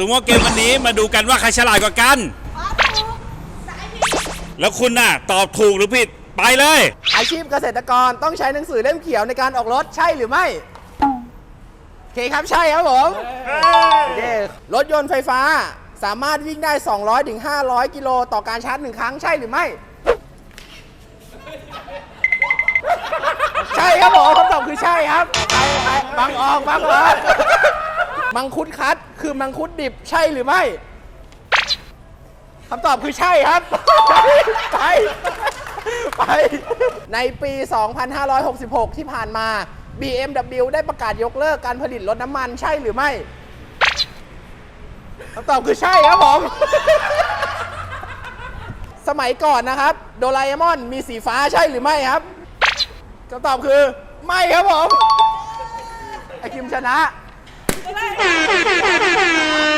สมมติว่าเกมวันนี้มาดูกันว่าใครฉลาดกว่ากันอ๋อถูกสายผิดแล้วคุณน่ะ ตอบถูกหรือผิด ไปเลย อาชีพเกษตรกรต้องใช้หนังสือเล่มเขียวในการออกรถใช่หรือไม่โอเคครับใช่ครับผมโอเครถยนต์ไฟฟ้าสามารถวิ่งได้ 200ถึง500 กิโลต่อการชาร์จหนึ่งครั้งใช่หรือไม่ ใช่ครับผมคำตอบคือใช่ครับไปไปบังออกบังออก มังคุดคัดคือมังคุดดิบใช่หรือไม่คำตอบคือใช่ครับ ไป ไป ในปี 2566 ที่ผ่านมา BMW ได้ประกาศยกเลิกการผลิตรถน้ำมันใช่หรือไม่คำตอบคือใช่ครับผม สมัยก่อนนะครับ โดราเอมอนมีสีฟ้าใช่หรือไม่ครับคำตอบคือ ไม่ครับผม ไอคิมชนะ ไล่